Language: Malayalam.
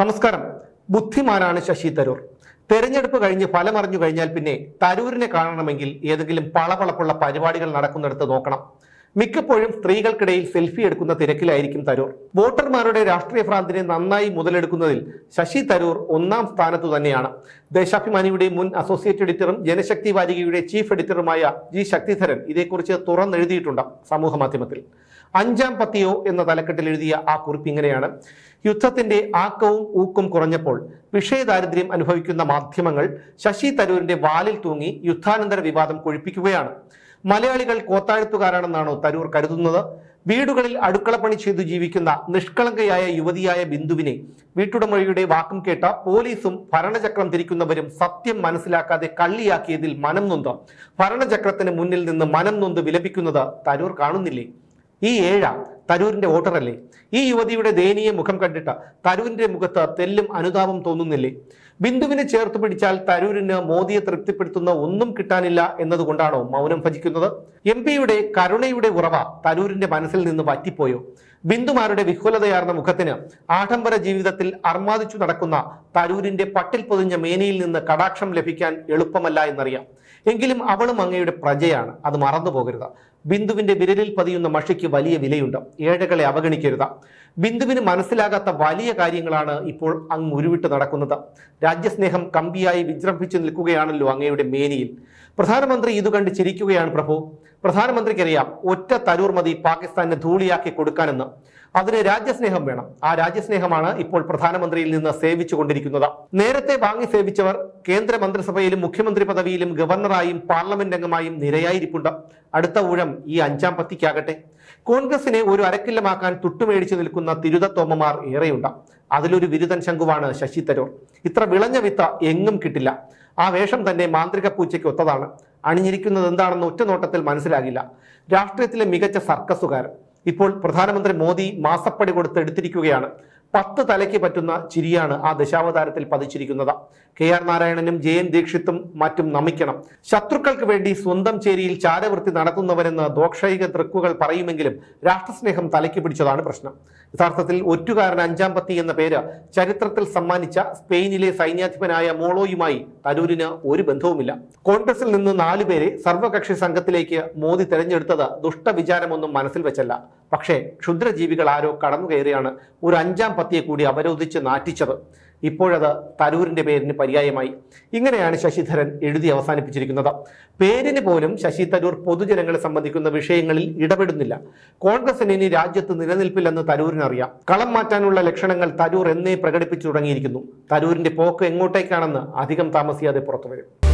നമസ്കാരം. ബുദ്ധിമാനാണ് ശശി തരൂർ. തെരഞ്ഞെടുപ്പ് കഴിഞ്ഞ് ഫലമറിഞ്ഞു കഴിഞ്ഞാൽ പിന്നെ തരൂരിനെ കാണണമെങ്കിൽ ഏതെങ്കിലും പളപളപ്പുള്ള പരിപാടികൾ നടക്കുന്നിടത്ത് നോക്കണം. മിക്കപ്പോഴും സ്ത്രീകൾക്കിടയിൽ സെൽഫി എടുക്കുന്ന തിരക്കിലായിരിക്കും തരൂർ. വോട്ടർമാരുടെ രാഷ്ട്രീയ ഭ്രാന്തിനെ നന്നായി മുതലെടുക്കുന്നതിൽ ശശി തരൂർ ഒന്നാം സ്ഥാനത്തു തന്നെയാണ്. ദേശാഭിമാനിയുടെ മുൻ അസോസിയേറ്റ് എഡിറ്ററും ജനശക്തി വാരികയുടെ ചീഫ് എഡിറ്ററുമായ ജി ശക്തിധരൻ ഇതേക്കുറിച്ച് തുറന്നെഴുതിയിട്ടുണ്ട് സമൂഹ മാധ്യമത്തിൽ. അഞ്ചാം പത്തിയോ എന്ന തലക്കെട്ടിൽ എഴുതിയ ആ കുറിപ്പ് ഇങ്ങനെയാണ്. യുദ്ധത്തിന്റെ ആക്കവും ഊക്കും കുറഞ്ഞപ്പോൾ വിഷയദാരിദ്ര്യം അനുഭവിക്കുന്ന മാധ്യമങ്ങൾ ശശി തരൂരിന്റെ വാലിൽ തൂങ്ങി യുദ്ധാനന്തര വിവാദം കൊഴിപ്പിക്കുകയാണ്. മലയാളികൾ കോത്താഴ്ത്തുകാരാണെന്നാണോ തരൂർ കരുതുന്നത്? വീടുകളിൽ അടുക്കളപ്പണി ചെയ്തു ജീവിക്കുന്ന നിഷ്കളങ്കയായ യുവതിയായ ബിന്ദുവിനെ വീട്ടുടമയുടെ വാക്കും കേട്ട പോലീസും ഭരണചക്രം തിരിക്കുന്നവരും സത്യം മനസ്സിലാക്കാതെ കള്ളിയാക്കിയതിൽ മനം നൊന്ത്. ഭരണചക്രത്തിന് മുന്നിൽ നിന്ന് മനം നൊന്ത് വിലപിക്കുന്നത് തരൂർ കാണുന്നില്ലേ? ഈ ഏഴ തരൂരിന്റെ വോട്ടറല്ലേ? ഈ യുവതിയുടെ ദയനീയ മുഖം കണ്ടിട്ട തരൂരിന്റെ മുഖത്ത് തെല്ലും അനുതാപം തോന്നുന്നില്ലേ? ബിന്ദുവിനെ ചേർത്ത് പിടിച്ചാൽ തരൂരിന് മോദിയെ തൃപ്തിപ്പെടുത്തുന്ന ഒന്നും കിട്ടാനില്ല എന്നതുകൊണ്ടാണോ മൗനം ഭജിക്കുന്നത്? എം പിയുടെ കരുണയുടെ ഉറവ തരൂരിന്റെ മനസ്സിൽ നിന്ന് വറ്റിപ്പോയോ? ബിന്ദുമാരുടെ വിഹുലതയാർന്ന മുഖത്തിന് ആഡംബര ജീവിതത്തിൽ അർമാദിച്ചു നടക്കുന്ന തരൂരിന്റെ പട്ടിൽ പൊതിഞ്ഞ മേനയിൽ നിന്ന് കടാക്ഷം ലഭിക്കാൻ എളുപ്പമല്ല എന്നറിയാം. എങ്കിലും അവളും അങ്ങയുടെ പ്രജയാണ്. അത് മറന്നു പോകരുത് ബിന്ദുവിന്റെ വിരലിൽ പതിയുന്ന മഷിക്ക് വലിയ വിലയുണ്ട്. ഏഴകളെ അവഗണിക്കരുത്. ബിന്ദുവിന് മനസ്സിലാകാത്ത വലിയ കാര്യങ്ങളാണ് ഇപ്പോൾ അങ്ങ് ഉരുവിട്ട് നടക്കുന്നത്. രാജ്യസ്നേഹം കമ്പിയായി വിജൃംഭിച്ചു നിൽക്കുകയാണല്ലോ അങ്ങയുടെ മേനിയിൽ. പ്രധാനമന്ത്രി ഇത് കണ്ട് ചിരിക്കുകയാണ് പ്രഭു. പ്രധാനമന്ത്രിക്കറിയാം ഒറ്റ തരൂർ മതി പാകിസ്ഥാനെ ധൂളിയാക്കി കൊടുക്കാനെന്ന്. അതിന് രാജ്യസ്നേഹം വേണം. ആ രാജ്യസ്നേഹമാണ് ഇപ്പോൾ പ്രധാനമന്ത്രിയിൽ നിന്ന് സേവിച്ചു കൊണ്ടിരിക്കുന്നത് നേരത്തെ വാങ്ങി സേവിച്ചവർ കേന്ദ്ര മന്ത്രിസഭയിലും മുഖ്യമന്ത്രി പദവിയിലും ഗവർണറായും പാർലമെന്റ് അംഗമായും നിരയായിരിപ്പുണ്ട്. അടുത്ത ഊഴം ഈ അഞ്ചാം പത്തിക്കാകട്ടെ. കോൺഗ്രസിനെ ഒരു അരക്കില്ലമാക്കാൻ തുട്ടുമേടിച്ചു നിൽക്കുന്ന തിരുതത്തോമ്മമാർ ഏറെയുണ്ട്. അതിലൊരു വിരുദൻ ശംഖുവാണ് ശശി തരൂർ. ഇത്ര വിളഞ്ഞ വിത്ത എങ്ങും കിട്ടില്ല. ആ വേഷം തന്നെ മാന്ത്രിക പൂച്ചയ്ക്ക് ഒത്തതാണ്. അണിഞ്ഞിരിക്കുന്നത് എന്താണെന്ന് ഒറ്റ നോട്ടത്തിൽ മനസ്സിലാകില്ല. രാഷ്ട്രീയത്തിലെ മികച്ച സർക്കസുകാരൻ. ഇപ്പോൾ പ്രധാനമന്ത്രി മോദി മാസപ്പടി കൊടുത്ത് എടുത്തിരിക്കുകയാണ്. പത്ത് തലയ്ക്ക് പറ്റുന്ന ചിരിയാണ് ആ ദശാവതാരത്തിൽ പതിച്ചിരിക്കുന്നത്. കെ ആർ നാരായണനും ജെ എൻ ദീക്ഷിത്തും മറ്റും നമിക്കണം. ശത്രുക്കൾക്ക് വേണ്ടി സ്വന്തം ചേരിയിൽ ചാരവൃത്തി നടത്തുന്നവരെന്ന് ദോക്ഷൈക ദൃക്കുകൾ പറയുമെങ്കിലും രാഷ്ട്രസ്നേഹം തലയ്ക്ക് പിടിച്ചതാണ് പ്രശ്നം. യഥാർത്ഥത്തിൽ ഒറ്റുകാരൻ അഞ്ചാം പത്തി എന്ന പേര് ചരിത്രത്തിൽ സമ്മാനിച്ച സ്പെയിനിലെ സൈന്യാധിപനായ മോളോയുമായി തരൂരിന് ഒരു ബന്ധവുമില്ല. കോൺഗ്രസിൽ നിന്ന് നാലുപേരെ സർവകക്ഷി സംഘത്തിലേക്ക് മോദി തെരഞ്ഞെടുത്തത് ദുഷ്ടവിചാരമൊന്നും മനസ്സിൽ വെച്ചല്ല. പക്ഷേ ക്ഷുദ്രജീവികൾ ആരോ കടന്നു കയറിയാണ് ഒരു അഞ്ചാം പത്തിയെ കൂടി അവരോധിച്ച് നാറ്റിച്ചത്. ഇപ്പോഴത് തരൂരിന്റെ പേരിന് പര്യായമായി. ഇങ്ങനെയാണ് ശശിധരൻ എഴുതി അവസാനിപ്പിച്ചിരിക്കുന്നത്. പേരിന് പോലും ശശി തരൂർ പൊതുജനങ്ങളെ സംബന്ധിക്കുന്ന വിഷയങ്ങളിൽ ഇടപെടുന്നില്ല. കോൺഗ്രസിന് ഇനി രാജ്യത്ത് നിലനിൽപ്പില്ലെന്ന് തരൂരിനറിയാം. കളം മാറ്റാനുള്ള ലക്ഷണങ്ങൾ തരൂർ എന്നേ പ്രകടിപ്പിച്ചു തുടങ്ങിയിരിക്കുന്നു. തരൂരിന്റെ പോക്ക് എങ്ങോട്ടേക്കാണെന്ന് അധികം താമസിയാതെ പുറത്തുവരും.